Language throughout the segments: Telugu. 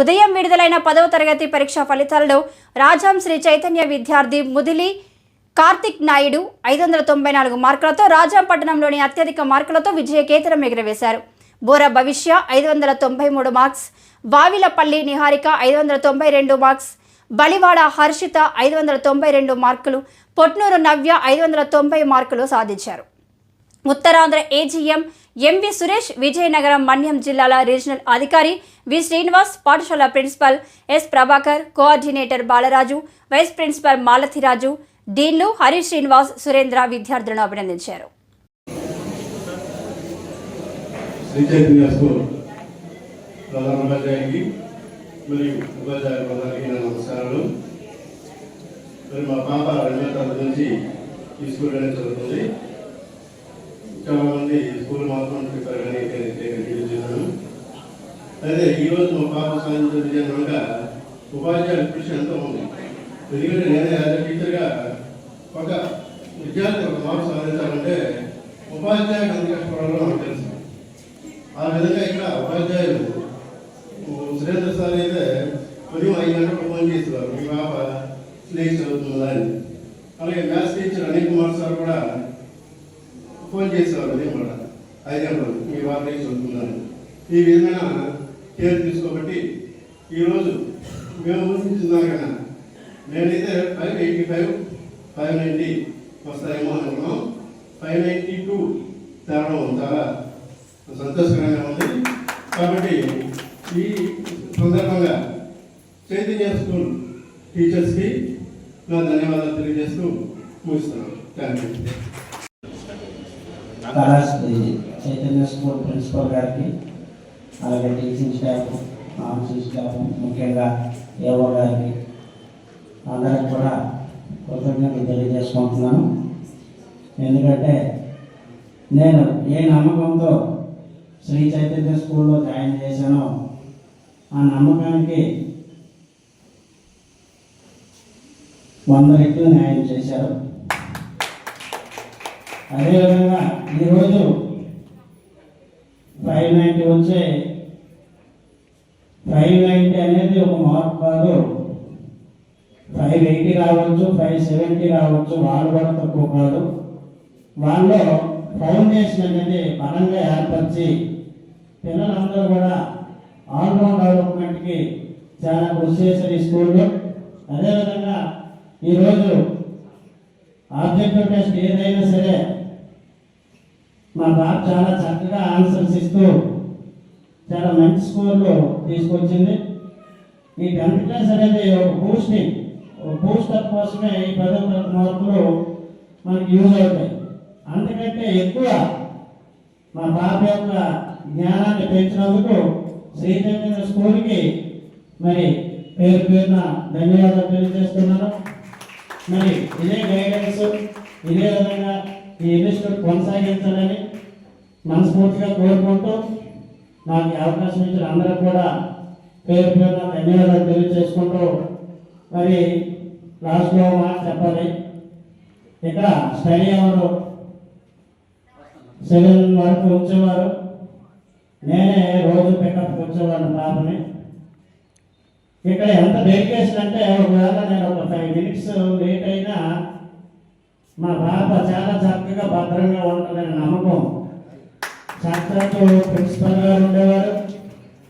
ఉదయం విడుదలైన పదవ తరగతి పరీక్షా ఫలితాలలో రాజాం శ్రీ చైతన్య విద్యార్థి ముదిలి కార్తిక్ నాయుడు ఐదు వందల తొంభై నాలుగు మార్కులతో రాజాం పట్టణంలోని అత్యధిక మార్కులతో విజయకేతనం ఎగురవేశారు. బోర భవిష్య ఐదు వందల తొంభై మూడు మార్క్స్ వావిలపల్లి నిహారిక ఐదు వందల తొంభై రెండు మార్క్స్ బలివాడ హర్షిత ఐదు వందల తొంభై రెండు మార్కులు పొట్నూరు నవ్య ఐదు వందల తొంభై మార్కులు సాధించారు. Uttarandhra AGM M V Suresh Vizianagaram Manyam జిల్లాల రీజనల్ అధికారి వి శ్రీనివాస్ పాఠశాల principal S Prabhakar coordinator Balaraju vice principal Malathiraju డీన్లు Hari Srinivas Surendra విద్యార్థులను అభినందించారు. మరి మా పాప తరగతి నుంచి ఈ స్కూల్లోనే చదువుతుంది. చాలా మంది స్కూల్ మాత్రం చెప్పారని తెలియజేశాను అయితే ఈరోజు మా పాప సాధించిన విజయం అనగా ఉపాధ్యాయుల కృషి ఎంతో ఉంది. ఎందుకంటే నేను యాజ్ అ టీచర్గా ఒక విద్యార్థి ఒక మార్పు సాధించాలంటే ఉపాధ్యాయులు ఎంత కష్టపడాలో నాకు తెలుసు. ఆ విధంగా ఇక్కడ ఉపాధ్యాయులు సురేంద్ర సార్ అయితే ఉదయం ఐదు గంటలకు ఫోన్ చేసేవారు. మీ పాప స్నేహితులు అవుతుందా అని. అలాగే maths teacher Anil Kumar sir కూడా ఫోన్ చేసేవారు ఉదయం కూడా ఐదు మీ పాప స్నేక్ ఈ విధమైన కేర్ తీసుకోబట్టి ఈరోజు మేము ఊహించున్నాం కదా. నేనైతే five eighty five five ninety వస్తాయేమో అనుకున్నాం. ఫైవ్ నైంటీ టూ తేవడం చాలా సంతోషకరంగా ఉంది. కాబట్టి ఈ సందర్భంగా చైతన్య స్కూల్ టీచర్స్కి నా ధన్యవాదాలు తెలియజేస్తూ ముగిస్తున్నాను. థ్యాంక్ యూ కళాశాల చైతన్య స్కూల్ ప్రిన్సిపల్ గారికి అలాగే టీచింగ్ స్టాఫ్ ఆఫీసింగ్ స్టాఫ్ ముఖ్యంగా ఏవో గారికి అందరికి కూడా కృతజ్ఞతలు తెలియజేసుకుంటున్నాను. ఎందుకంటే నేను ఏ నమ్మకంతో శ్రీ చైతన్య స్కూల్లో జాయిన్ చేశానో ఆ నమ్మకానికి వంద రెట్లు న్యాయం చేశారు. అదేవిధంగా ఈరోజు ఫైవ్ నైంటీ వచ్చే ఫైవ్ నైంటీ అనేది ఒక మార్క్ కాదు. ఫైవ్ ఎయిటీ రావచ్చు ఫైవ్ సెవెంటీ రావచ్చు వాళ్ళు కూడా తక్కువ కాదు. వాళ్ళలో ఫౌండేషన్ అనేది బలంగా ఏర్పరిచి పిల్లలందరూ కూడా ఆల్రౌండ్ డెవలప్మెంట్కి చాలా కృషి చేశారు ఈ స్కూల్లో. అదేవిధంగా ఈరోజు ఆబ్జెక్టివ్ టెస్ట్ ఏదైనా సరే మా బాబు చాలా చక్కగా ఆన్సర్స్ ఇస్తూ చాలా మంచి స్కోర్లో తీసుకొచ్చింది. ఈ టెన్త్ క్లాస్ అనేది ఒక బూస్టింగ్ ఒక బూస్టర్ కోసమే ఈ పదో తరగతి మార్కులు మనకి యూజ్ అవుతాయి. అంతకంటే ఎక్కువ మా బాబు యొక్క జ్ఞానాన్ని పెంచినందుకు శ్రీచైతన్య స్కూల్కి మరి పేరు పేరున ధన్యవాదాలు తెలియజేస్తున్నాను. మరి ఇదే గైడెన్స్ ఇదే విధంగా ఈ ఇన్స్టిట్యూట్ కొనసాగించాలని మనస్ఫూర్తిగా కోరుకుంటూ నాకు ఈ అవకాశం ఇచ్చిన అందరూ కూడా పేరు పేరున ధన్యవాదాలు తెలియజేసుకుంటూ మరి లాస్ట్లో మాట చెప్పాలి. ఇక్కడ స్టడీ అవరు సెవెన్ వరకు వచ్చేవారు. నేనే రోజు పికప్ వచ్చేవాడిని పాపని ఇక్కడ ఎంత డెడికేషన్ అంటే ఒకవేళ నేను ఒక ఫైవ్ మినిట్స్ లేట్ అయినా మా పాప చాలా చక్కగా భద్రంగా ఉంటుందని నమ్మకం. చక్కగా ప్రిన్సిపల్ గారు ఉండేవారు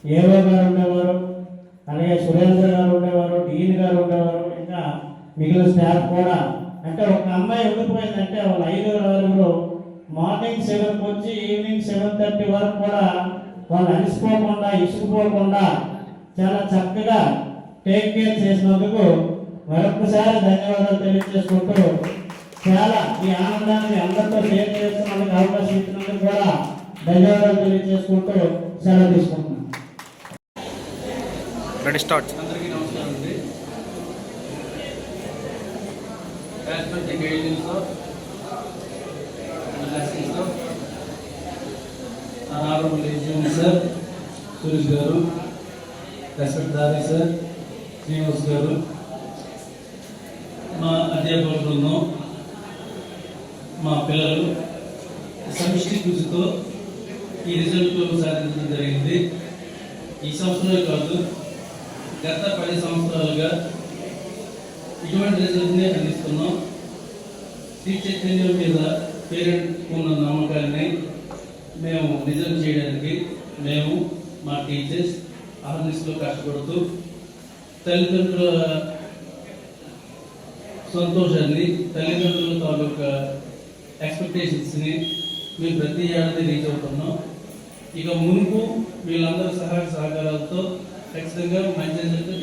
ఏవో గారు ఉండేవారు అలాగే సురేంద్ర గారు ఉండేవారు డీన్ గారు ఉండేవారు ఇంకా మిగిలిన స్టాఫ్ కూడా. అంటే ఒక అమ్మాయి ఉండిపోయిందంటే వాళ్ళ ఐదు ఆరుగురు మార్నింగ్ సెవెన్కి వచ్చి ఈవినింగ్ సెవెన్ థర్టీ వరకు కూడా వాళ్ళు అలసిపోకుండా ఇసుకుపోకుండా చాలా చక్కగా టేక్ కేర్ చేసినందుకు మరొకసారి ధన్యవాదాలు తెలియజేసుకుంటూ చాలా ఈ ఆనందాన్ని అందరితో షేర్ చేసుకున్నందుకు అవకాశం ఇచ్చినందుకు కూడా ధన్యవాదాలు తెలియజేసుకుంటూ సెలవు తీసుకుంటున్నాను. రెడీ స్టార్ట్ అందరికీ నమస్కారం అండి. సార్. సురేష్ గారు దారి సార్. శ్రీనివాస్ గారు. మా అధ్యాపకుల మా పిల్లలు సమిష్టి కృషితో ఈ రిజల్ట్ సాధించడం జరిగింది. ఈ సంవత్సరమే కాదు గత పది సంవత్సరాలుగా ఇటువంటి రిజల్ట్ని అందిస్తున్నాం. శ్రీ చైతన్యం మీద పేరెంట్ ఉన్న నమ్మకాన్ని మేము నిజం చేయడానికి మేము మా టీచర్స్ ఆర్మీస్లో కష్టపడుతూ తల్లిదండ్రుల సంతోషాన్ని తల్లిదండ్రుల ఎక్స్పెక్టేషన్స్ని మేము ప్రతి ఏడాది రీచ్ అవుతున్నాం. ఇక మునుపు వీళ్ళందరూ సహాయ సహకారాలతో ఖచ్చితంగా మంచి రిజల్ట్